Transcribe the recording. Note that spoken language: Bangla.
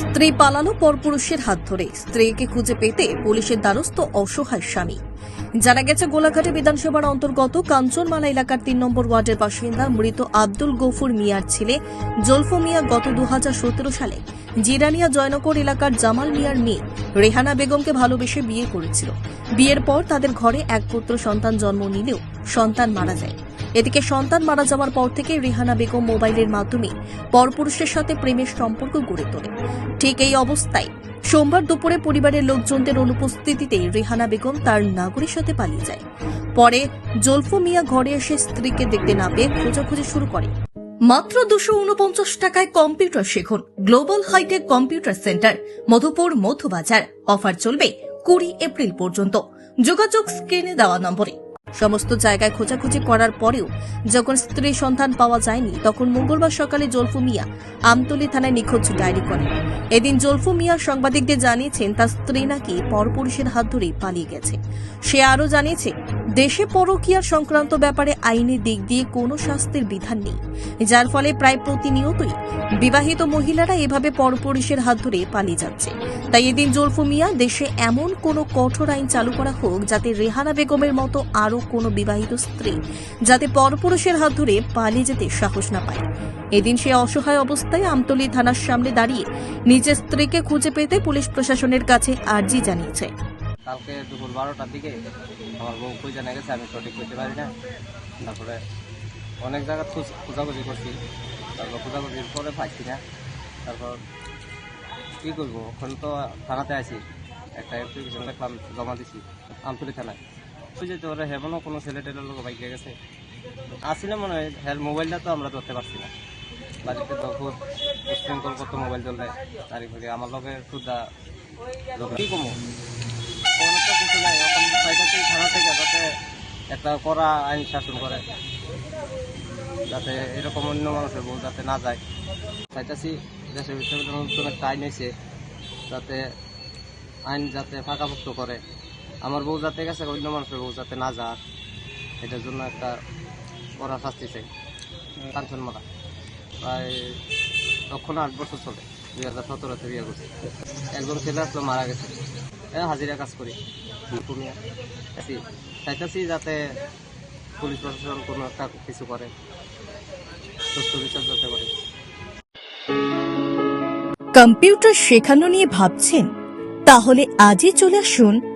স্ত্রী পালালো পরপুরুষের হাত ধরে। স্ত্রীকে খুঁজে পেতে পুলিশের দ্বারস্থ অসহায় স্বামী। জানা গেছে, গোলাঘাটে বিধানসভার অন্তর্গত কাঞ্চনমালা এলাকার তিন নম্বর ওয়ার্ডের বাসিন্দা মৃত আব্দুল গফুর মিয়ার ছেলে জলফো মিয়া গত দু হাজার সতেরো সালে জিরানিয়া জয়নগর এলাকার জামাল মিয়ার মেয়ে রেহানা বেগমকে ভালোবেসে বিয়ে করেছিল। বিয়ের পর তাদের ঘরে এক পুত্র সন্তান জন্ম নিলেও সন্তান মারা যায়। এদিকে সন্তান মারা যাওয়ার পর থেকে রেহানা বেগম মোবাইলের মাধ্যমে পরপুরুষের সাথে প্রেমের সম্পর্ক গড়ে তোলে। ঠিক এই অবস্থায় সোমবার দুপুরে পরিবারের লোকজনদের অনুপস্থিতিতে রেহানা বেগম তার নাগরের সাথে পালিয়ে যায়। পরে জলফু মিয়া ঘরে এসে স্ত্রীকে দেখতে না পেয়ে খোঁজাখুঁজি শুরু করে। মাত্র দুশো উনপঞ্চাশ টাকায় computer শেখুন global hitech computer centre, Madhupur Madhubazar. Offer চলবে কুড়ি এপ্রিল পর্যন্ত। যোগাযোগ স্ক্রিনে দেওয়া নম্বরে। সমস্ত জায়গায় খোঁজাখুঁজি করার পরেও যখন স্ত্রী সন্ধান পাওয়া যায়নি, তখন মঙ্গলবার সকালে জলফু মিয়া আমতলী থানায় নিখোঁজ ডায়েরি করেন। এদিন জলফু মিয়া সাংবাদিকদের জানিয়েছেন, তার স্ত্রী নাকি পরপুরুষের হাত ধরেই পালিয়ে গেছে। সে আরও জানিয়েছে, দেশে পরকীয়ার সংক্রান্ত ব্যাপারে আইনি দিক দিয়ে কোনো শাস্তির বিধান নেই, যার ফলে প্রায় প্রতিনিয়তই বিবাহিত মহিলারা এভাবে পরপুরুষের হাত ধরে পালিয়ে যাচ্ছে। তাই এদিন জলফু মিয়া দেশে এমন কোনো কঠোর আইন চালু করা হোক, যাতে রেহানা বেগমের মতো আরও কোনো বিবাহিত স্ত্রী, যাতে পরপুরুষের হাত ধরে পালিয়ে যেতে সাহস না পায়। এদিন সে অসহায় অবস্থায় আমতলী থানার সামনে দাঁড়িয়ে নিজের স্ত্রীকে খুঁজে পেতে পুলিশ প্রশাসনের কাছে আর্জি জানিয়েছে। কালকে দুপুর বারোটার দিকে আমার বউ কই জানা গেছে, আমি সঠিক করতে পারি না। তারপরে অনেক জায়গা খোঁজ- খোঁজাখুঁজি করছি। তারপর খোঁজাখুঁজির পরে পাইছি না। তারপর কী করব? এখন তো থানাতে আছি। একটা অ্যাপ্লিকেশন দেখলাম, জমা দিছি, আমতলি থানায়। ওই যেতে পারে হেমনও কোনো ছেলে টেলের লোক বাইকে গেছে। আসি না মনে হয় হ্যাঁ মোবাইলটা তো আমরা ধরতে পারছি না। বাড়িতে তো খুব উশৃঙ্খল কত মোবাইল চললে তারিখ থেকে আমার লোকে সুদা কী কমো তো কিছু নাই, এখন চাইতেছি থানা যাতে একটা কড়া আইন শাসন করে, যাতে এরকম অন্য মানুষের বউ যাতে না যায়। চাইতেছি দেশের ভিতরে নতুন একটা আইন হয়েছে যাতে আইন যাতে ফাঁকাভুক্ত করে। আমার বউ যাতে গেছে, অন্য মানুষের বউ যাতে না যায় এটার জন্য একটা কড়া শাস্তি চাই। কাঞ্চন মারা। প্রায় তখন আট বছর চলে, দুই হাজার সতেরোতে বিয়ে করছি। একজন ছেলে আসলো, মারা গেছে। এ, হাজিরা কাজ করি। চাইতেছি যাতে পুলিশ প্রশাসন কোনো একটা কিছু করে, সুস্থ বিচার যাতে করে। কম্পিউটার শেখানো নিয়ে ভাবছেন? তাহলে আজই চলে আসুন